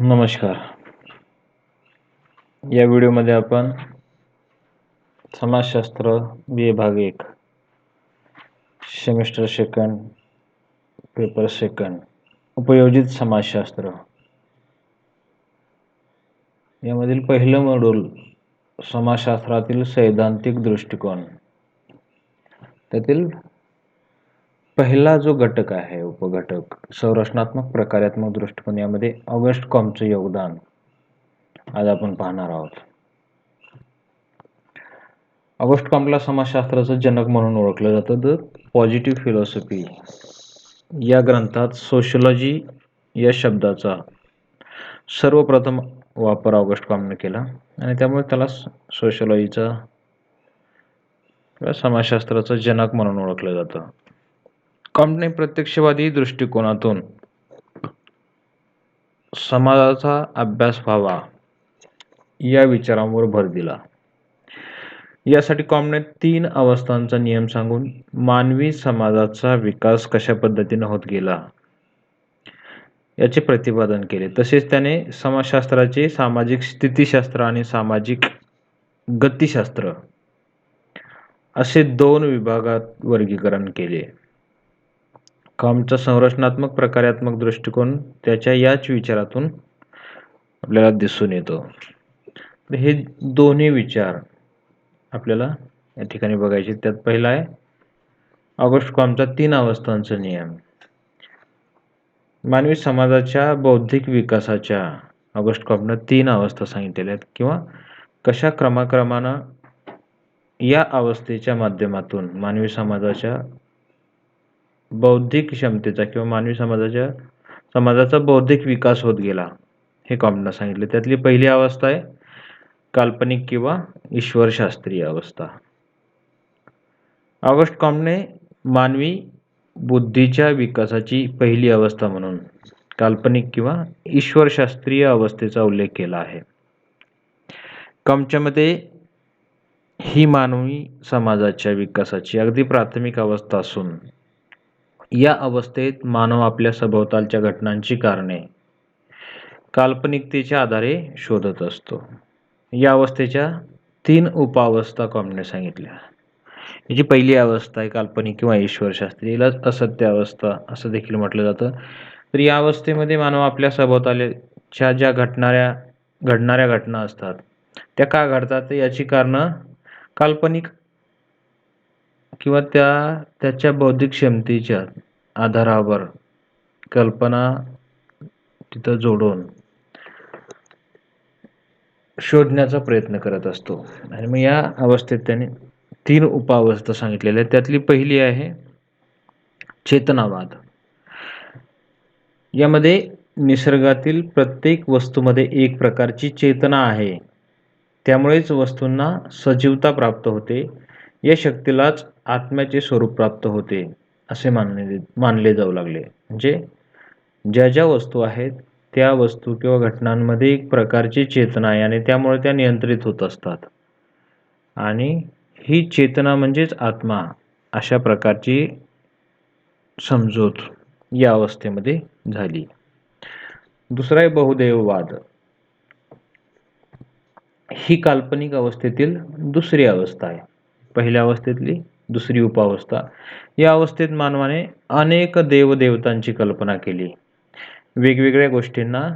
नमस्कार. या व्हिडिओमध्ये आपण समाजशास्त्र बी ए भाग एक. सेमिस्टर सेकंड पेपर सेकंड उपयोजित समाजशास्त्र. यामधील पहिलं मॉड्यूल समाजशास्त्रातील सैद्धांतिक दृष्टिकोन. त्यातील पहिला जो घटक आहे उपघटक संरचनात्मक प्रकारात्मक दृष्टिकोन यामध्ये ऑगस्ट कॉमचं योगदान आज आपण पाहणार आहोत. ऑगस्ट कॉमला समाजशास्त्राचं जनक म्हणून ओळखलं जातं द पॉझिटिव्ह फिलॉसॉफी. या ग्रंथात सोशलॉजी या शब्दाचा सर्वप्रथम वापर ऑगस्ट कॉमने केला आणि त्यामुळे त्याला सोशलॉजीचा समाजशास्त्राचं जनक म्हणून ओळखलं जातं. कॉम्पने प्रत्यक्षवादी दृष्टिकोनातून समाजाचा अभ्यास व्हावा या विचारांवर भर दिला. यासाठी कॉमने तीन अवस्थांचा नियम सांगून मानवी समाजाचा विकास कशा पद्धतीने होत गेला याचे प्रतिपादन केले. तसेच त्याने समाजशास्त्राचे सामाजिक स्थितीशास्त्र आणि सामाजिक गतिशास्त्र असे दोन विभागात वर्गीकरण केले. कॉमचा संरचनात्मक प्रकारात्मक दृष्टिकोन त्याच्या याच विचारातून आपल्याला दिसून येतो. हे दोन्ही विचार आपल्याला या ठिकाणी बघायचे. त्यात पहिला आहे ऑगस्ट कॉमचा तीन अवस्थांचा नियम. मानवी समाजाच्या बौद्धिक विकासाच्या ऑगस्ट कॉमनं तीन अवस्था सांगितलेल्या आहेत किंवा कशा क्रमाक्रमानं या अवस्थेच्या माध्यमातून मानवी समाजाच्या बौद्धिक क्षमतेचा किंवा मानवी समाजाच्या समाजाचा बौद्धिक विकास होत गेला हे कॉमनं सांगितले. त्यातली पहिली अवस्था आहे काल्पनिक किंवा ईश्वरशास्त्रीय अवस्था. ऑगस्ट कॉमने मानवी बुद्धीच्या विकासाची पहिली अवस्था म्हणून काल्पनिक किंवा ईश्वरशास्त्रीय अवस्थेचा उल्लेख केला आहे. कॉमच्या मते ही मानवी समाजाच्या विकासाची अगदी प्राथमिक अवस्था असून या अवस्थेत मानव आपल्या सभोवतालच्या घटनांची कारणे काल्पनिकतेच्या आधारे शोधत असतो. या अवस्थेच्या तीन उपावस्था कॉमने सांगितल्या. याची पहिली अवस्था आहे काल्पनिक किंवा ईश्वरशास्त्री. याला असत्य अवस्था असं देखील म्हटलं जातं. तर या अवस्थेमध्ये मानव आपल्या सभोवतालच्या ज्या घटणाऱ्या घडणाऱ्या घटना असतात त्या का घडतात? याची कारणं काल्पनिक किंवा त्या त्याच्या बौद्धिक क्षमतेच्या आधारावर कल्पना तिथं जोडून शोधण्याचा प्रयत्न करत असतो. आणि मग या अवस्थेत त्याने तीन उपावस्था सांगितलेल्या आहेत. त्यातली पहिली आहे चेतनावाद. यामध्ये निसर्गातील प्रत्येक वस्तूमध्ये एक प्रकारची चेतना आहे. त्यामुळेच वस्तूंना सजीवता प्राप्त होते. या शक्तीलाच आत्म्याचे स्वरूप प्राप्त होते असे मानले मानले जाऊ लागले. म्हणजे ज्या ज्या वस्तू आहेत त्या वस्तू किंवा घटनांमध्ये एक प्रकारची चेतना आहे आणि त्यामुळे त्या नियंत्रित होत असतात. आणि ही चेतना म्हणजेच आत्मा अशा प्रकारची समजूत या अवस्थेमध्ये झाली. दुसरा आहे बहुदेववाद. ही काल्पनिक अवस्थेतील दुसरी अवस्था आहे. पहिल्या अवस्थेतली दुसरी उपावस्था. या अवस्थेत मानवाने अनेक देवदेवतांची कल्पना केली. वेगवेगळ्या गोष्टींना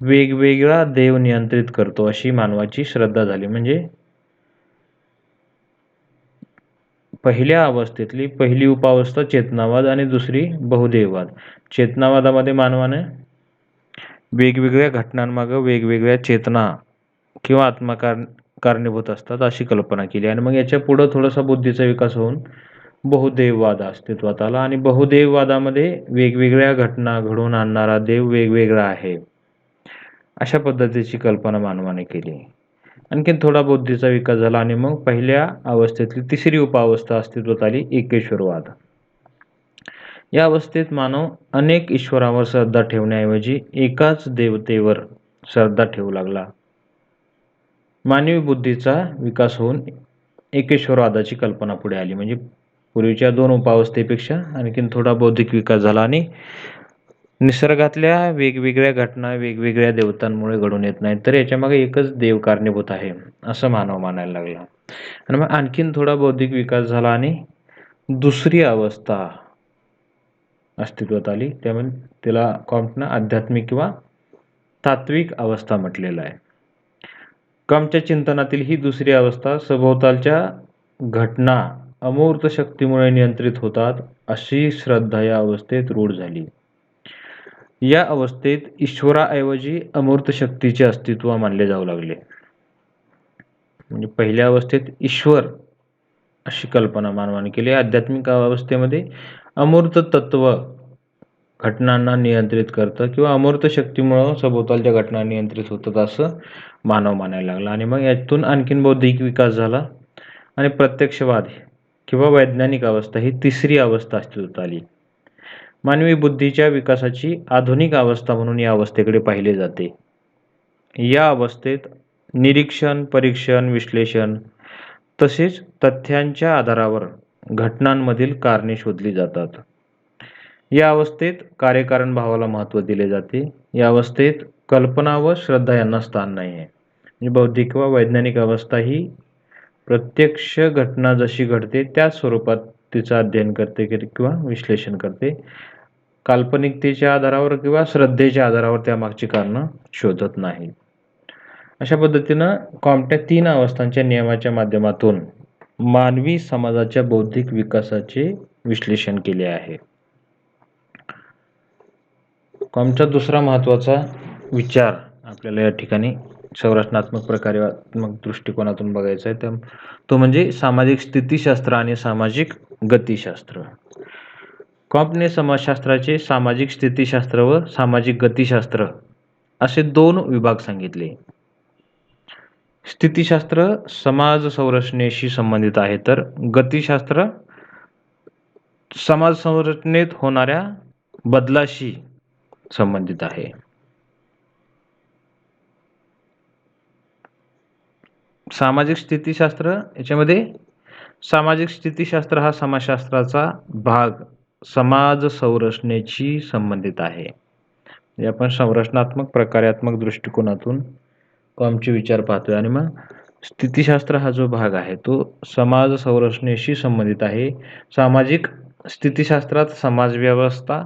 वेगवेगळा देव नियंत्रित करतो अशी मानवाची श्रद्धा झाली. म्हणजे पहिल्या अवस्थेतली पहिली उपावस्था चेतनावाद आणि दुसरी बहुदेववाद. चेतनावादामध्ये मानवाने वेगवेगळ्या घटनांमागं वेगवेगळ्या चेतना किंवा आत्मकार कारणीभूत असतात अशी कल्पना केली. आणि मग याच्या पुढं थोडासा बुद्धीचा विकास होऊन बहुदेववाद अस्तित्वात आला आणि बहुदेववादामध्ये वेगवेगळ्या घटना घडवून आणणारा देव वेगवेगळा आहे अशा पद्धतीची कल्पना मानवाने केली. आणखीन थोडा बुद्धीचा विकास झाला आणि मग पहिल्या अवस्थेतली तिसरी उपावस्था अस्तित्वात आली एकेश्वरवाद. या अवस्थेत मानव अनेक ईश्वरावर श्रद्धा ठेवण्याऐवजी एकाच देवतेवर श्रद्धा ठेवू लागला. मानवी बुद्धीचा विकास होऊन एकेश्वरवादाची कल्पना पुढे आली. म्हणजे पूर्वीच्या दोन उपावस्थेपेक्षा आणखीन थोडा बौद्धिक विकास झाला आणि निसर्गातल्या वेगवेगळ्या घटना वेगवेगळ्या देवतांमुळे घडून येत नाहीत. तर याच्यामागे एकच देव कारणीभूत आहे असं मानव मानायला लागला. आणि मग आणखीन थोडा बौद्धिक विकास झाला आणि दुसरी अवस्था अस्तित्वात आली. त्यामुळे त्याला कॉम्पनं आध्यात्मिक किंवा तात्विक अवस्था म्हटलेलं आहे. कॉमच्या चिंतनातील ही दुसरी अवस्था सभोवतालच्या घटना अमूर्त शक्तीमुळे नियंत्रित होतात अशी श्रद्धा या अवस्थेत रूढ झाली. या अवस्थेत ईश्वराऐवजी अमूर्त शक्तीचे अस्तित्व मानले जाऊ लागले. म्हणजे पहिल्या अवस्थेत ईश्वर अशी कल्पना मानवाने केली. आध्यात्मिक अवस्थेमध्ये अमूर्त तत्व घटनांना नियंत्रित करतं किंवा अमूर्त शक्तीमुळं सभोवतालच्या घटना नियंत्रित होतात असं मानव मानायला लागला. आणि मग यातून आणखीन बौद्धिक विकास झाला. आणि प्रत्यक्षवाद किंवा वैज्ञानिक अवस्था ही तिसरी अवस्था अस्तित्वात आली. मानवी बुद्धीच्या विकासाची आधुनिक अवस्था म्हणून या अवस्थेकडे पाहिले जाते. या अवस्थेत निरीक्षण परीक्षण विश्लेषण तसेच तथ्यांच्या आधारावर घटनांमधील कारणे शोधली जातात. या अवस्थेत कार्यकारण भावाला महत्त्व दिले जाते. या अवस्थेत कल्पना व श्रद्धा यांना स्थान नाही आहे. म्हणजे बौद्धिक व वैज्ञानिक अवस्था ही प्रत्यक्ष घटना जशी घडते त्या स्वरूपात तिचं अध्ययन करते किंवा विश्लेषण करते. काल्पनिकतेच्या आधारावर किंवा श्रद्धेच्या आधारावर त्यामागची कारणं शोधत नाही. अशा पद्धतीनं कॉमट्या तीन अवस्थांच्या नियमाच्या माध्यमातून मानवी समाजाच्या बौद्धिक विकासाचे विश्लेषण केले आहे. कॉमचा दुसरा महत्त्वाचा विचार आपल्याला या ठिकाणी संरचनात्मक प्रकारात्मक दृष्टिकोनातून बघायचा आहे. तर तो म्हणजे सामाजिक स्थितीशास्त्र आणि सामाजिक गतिशास्त्र. कॉम्पने समाजशास्त्राचे सामाजिक स्थितीशास्त्र व सामाजिक गतिशास्त्र असे दोन विभाग सांगितले. स्थितीशास्त्र समाज संरचनेशी संबंधित आहे. तर गतिशास्त्र समाज संरचनेत होणाऱ्या बदलाशी संबंधित आहे. सामाजिक स्थितीशास्त्र याच्यामध्ये सामाजिक स्थितीशास्त्र हा समाजशास्त्राचा भाग समाज संरचनेशी संबंधित आहे. म्हणजे आपण संरचनात्मक प्रकारात्मक दृष्टिकोनातून कॉमचे विचार पाहतोय. आणि मग स्थितीशास्त्र हा जो भाग आहे तो समाज संरचनेशी संबंधित आहे. सामाजिक स्थितीशास्त्रात समाजव्यवस्था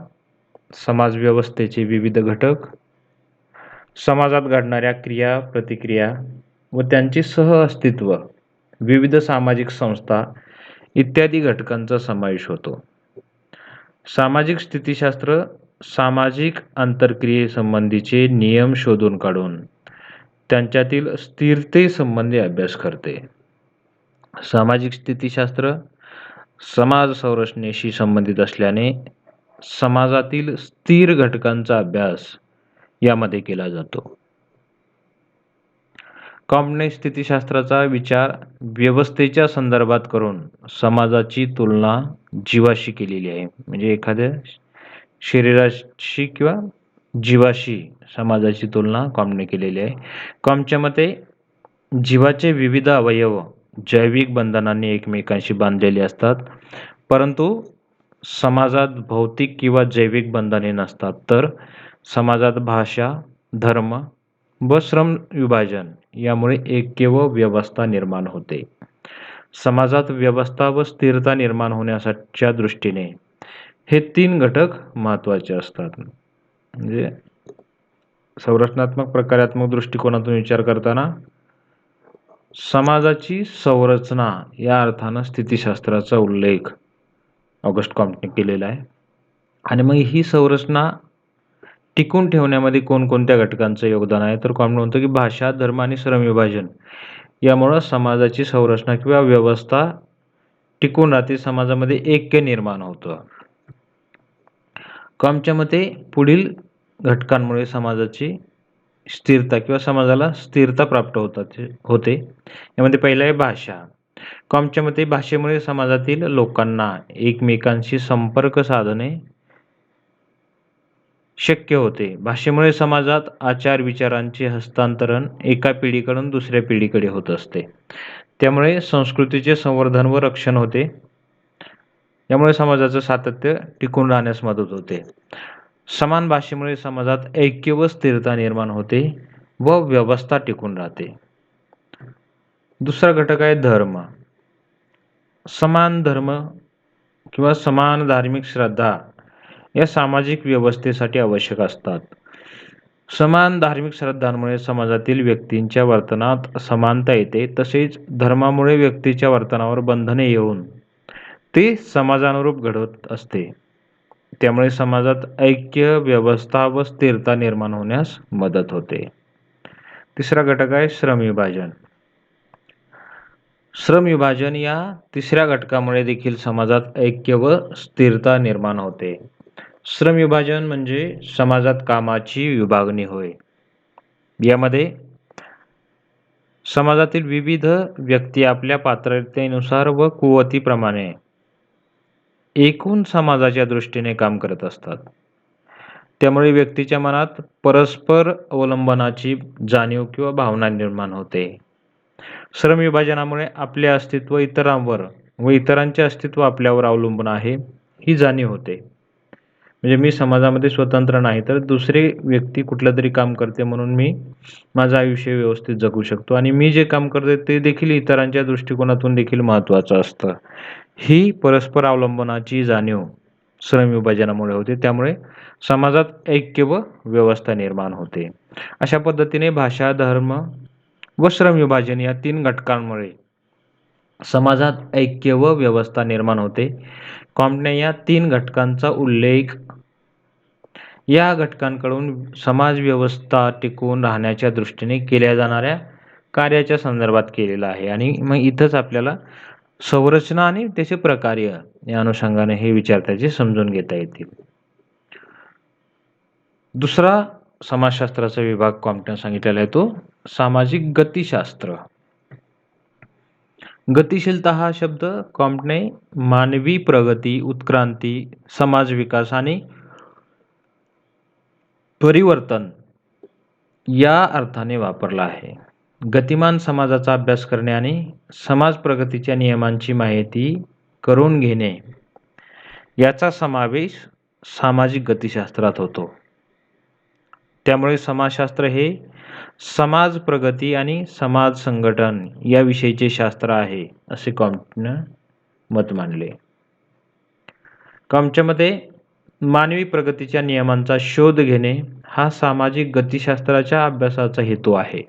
समाजव्यवस्थेचे विविध घटक समाजात घडणाऱ्या क्रिया प्रतिक्रिया व त्यांचे सह अस्तित्व विविध सामाजिक संस्था इत्यादी घटकांचा समावेश होतो. सामाजिक स्थितीशास्त्र सामाजिक आंतरक्रियेसंबंधीचे नियम शोधून काढून त्यांच्यातील स्थिरतेसंबंधी अभ्यास करते. सामाजिक स्थितीशास्त्र समाज संरचनेशी संबंधित असल्याने समाजातील स्थिर घटकांचा अभ्यास यामध्ये केला जातो. कॉमने स्थितीशास्त्राचा विचार व्यवस्थेच्या संदर्भात करून समाजाची तुलना जीवाशी केलेली आहे. म्हणजे एखाद्या शरीराशी किंवा जीवाशी समाजाची तुलना कॉमने केलेली आहे. कॉमच्या मते जीवाचे विविध अवयव जैविक बंधनांनी एकमेकांशी बांधलेले असतात. परंतु समाजात भौतिक किंवा जैविक बंधने नसतात. तर समाजात भाषा धर्म व श्रम विभाजन यामुळे ऐक्य व व्यवस्था निर्माण होते. समाजात व्यवस्था व स्थिरता निर्माण होण्याच्या दृष्टीने हे तीन घटक महत्त्वाचे असतात. म्हणजे संरचनात्मक प्रकारात्मक दृष्टिकोनातून विचार करताना समाजाची संरचना या अर्थानं स्थितीशास्त्राचा उल्लेख ऑगस्ट कॉम्पने केलेला आहे. आणि मग ही संरचना टिकून ठेवण्यामध्ये कोणकोणत्या घटकांचं योगदान आहे? तर कॉमेंट म्हणतो की भाषा धर्म आणि श्रमविभाजन यामुळं समाजाची संरचना किंवा व्यवस्था टिकून राहते. समाजामध्ये ऐक्य निर्माण होतं. कॉमच्या मते पुढील घटकांमुळे समाजाची स्थिरता किंवा समाजाला स्थिरता प्राप्त होतात होते. यामध्ये पहिलं आहे भाषा. कॉमच्या मते भाषेमुळे समाजातील लोकांना एकमेकांशी संपर्क साधणे शक्य होते. भाषेमुळे समाजात आचार विचारांचे हस्तांतरण एका पिढीकडून दुसऱ्या पिढीकडे होत असते. त्यामुळे संस्कृतीचे संवर्धन व रक्षण होते. यामुळे समाजाचं सातत्य टिकून राहण्यास मदत होते. समान भाषेमुळे समाजात ऐक्य व स्थिरता निर्माण होते व व्यवस्था टिकून राहते. दुसरा घटक आहे धर्म. समान धर्म किंवा समान धार्मिक श्रद्धा या सामाजिक व्यवस्थेसाठी आवश्यक असतात. समान धार्मिक श्रद्धांमुळे समाजातील व्यक्तींच्या वर्तनात समानता येते तसेच धर्मामुळे व्यक्तीच्या वर्तनावर बंधने येऊन ते समाजानुरूप घडत असते. त्यामुळे समाजात ऐक्य व्यवस्था व स्थिरता निर्माण होण्यास मदत होते. तिसरा घटक आहे श्रम विभाजन. श्रम विभाजन या तिसऱ्या घटकामुळे देखील समाजात ऐक्य व स्थिरता निर्माण होते. श्रम विभाजन म्हणजे समाजात कामाची विभागणी होय. यामध्ये समाजातील विविध व्यक्ती आपल्या पात्रतेनुसार व कुवतीप्रमाणे एकूण समाजाच्या दृष्टीने काम करत असतात. त्यामुळे व्यक्तीच्या मनात परस्पर अवलंबनाची जाणीव किंवा भावना निर्माण होते. श्रम विभाजनामुळे आपले अस्तित्व इतरांवर व इतरांचे अस्तित्व आपल्यावर अवलंबून आहे ही जाणीव होते. म्हणजे मी समाजामध्ये स्वतंत्र नाही तर दुसरे व्यक्ती कुठलं तरी काम करते म्हणून मी माझं आयुष्य व्यवस्थित जगू शकतो. आणि मी जे काम करते ते देखील इतरांच्या दृष्टिकोनातून देखील महत्त्वाचं असतं. ही परस्पर अवलंबनाची जाणीव श्रम विभाजनामुळे होते. त्यामुळे समाजात ऐक्य व व्यवस्था निर्माण होते. अशा पद्धतीने भाषा धर्म व श्रम विभाजन या तीन घटकांमुळे समाजात ऐक्य व व्यवस्था निर्माण होते. कॉम्पने या तीन घटकांचा उल्लेख या घटकांकडून समाज व्यवस्था टिकून राहण्याच्या दृष्टीने केल्या जाणाऱ्या कार्याच्या संदर्भात केलेला आहे. आणि मग इथंच आपल्याला संरचना आणि त्याचे प्रकार्य या अनुषंगाने हे विचारताचे समजून घेता येतील. दुसरा समाजशास्त्राचा विभाग कॉम्प्टन सांगितलेला आहे तो सामाजिक गतिशास्त्र. गतिशीलता हा शब्द कॉम्पने मानवी प्रगती उत्क्रांती समाज विकास आणि परिवर्तन या अर्थाने वापरला आहे. गतिमान समाजाचा अभ्यास करणे आणि समाज प्रगतीच्या नियमांची माहिती करून घेणे याचा समावेश सामाजिक गतिशास्त्रात होतो. त्यामुळे समाजशास्त्र हे समाज प्रगती आणि समाज संघटन याविषयीचे शास्त्र आहे असे कॉम्पनं मत मानले कॉमच्या मते मानवी प्रगतीच्या नियमांचा शोध घेणे हा सामाजिक गतिशास्त्राच्या अभ्यासाचा हेतू आहे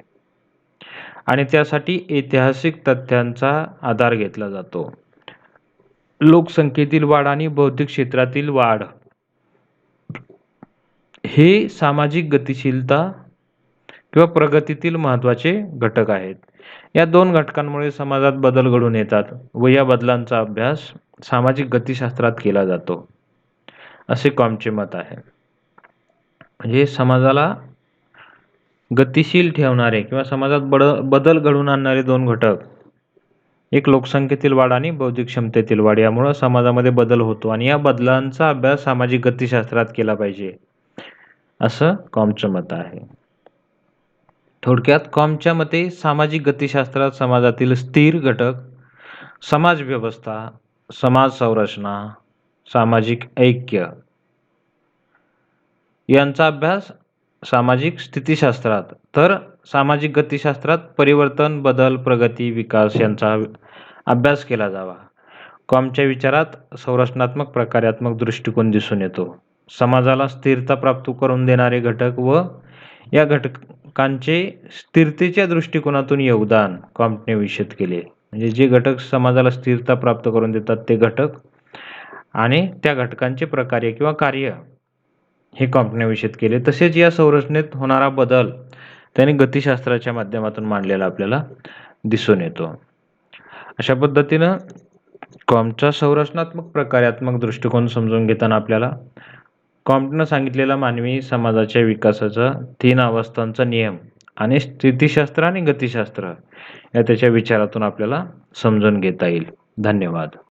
आणि त्यासाठी ऐतिहासिक तथ्यांचा आधार घेतला जातो. लोकसंख्येतील वाढ आणि बौद्धिक क्षेत्रातील वाढ. हे सामाजिक गतिशीलता किंवा प्रगतीतील महत्त्वाचे घटक आहेत. या दोन घटकांमुळे समाजात बदल घडून येतात व या बदलांचा अभ्यास सामाजिक गतिशास्त्रात केला जातो असे कॉमचे मत आहे. म्हणजे समाजाला गतिशील ठेवणारे किंवा समाजात बड बदल घडवून आणणारे दोन घटक एक लोकसंख्येतील वाढ आणि बौद्धिक क्षमतेतील वाढ यामुळं समाजामध्ये बदल होतो आणि या बदलांचा अभ्यास सामाजिक गतिशास्त्रात केला पाहिजे असं कॉमचं मत आहे. थोडक्यात कॉमच्या मते सामाजिक गतिशास्त्रात समाजातील स्थिर घटक समाज व्यवस्था समाज संरचना सामाजिक ऐक्य यांचा अभ्यास सामाजिक स्थितीशास्त्रात. तर सामाजिक गतिशास्त्रात परिवर्तन बदल प्रगती विकास यांचा अभ्यास केला जावा. कॉमच्या विचारात संरचनात्मक प्रकारात्मक दृष्टिकोन दिसून येतो. समाजाला स्थिरता प्राप्त करून देणारे घटक व या घटक घटकांचे स्थिरतेच्या दृष्टिकोनातून योगदान कॉम्पने विषद केले. म्हणजे जे घटक समाजाला स्थिरता प्राप्त करून देतात ते घटक आणि त्या घटकांचे प्रकार्य किंवा कार्य हे कॉम्पने विषद केले. तसेच या संरचनेत होणारा बदल त्याने गतिशास्त्राच्या माध्यमातून मांडलेला आपल्याला दिसून येतो. अशा पद्धतीनं कॉमचा संरचनात्मक प्रकारात्मक दृष्टिकोन समजून घेताना आपल्याला कॉम्प्टनं सांगितलेला मानवी समाजाच्या विकासाचा तीन अवस्थांचा नियम आणि स्थितीशास्त्र आणि गतिशास्त्र या त्याच्या विचारातून आपल्याला समजून घेता येईल. धन्यवाद.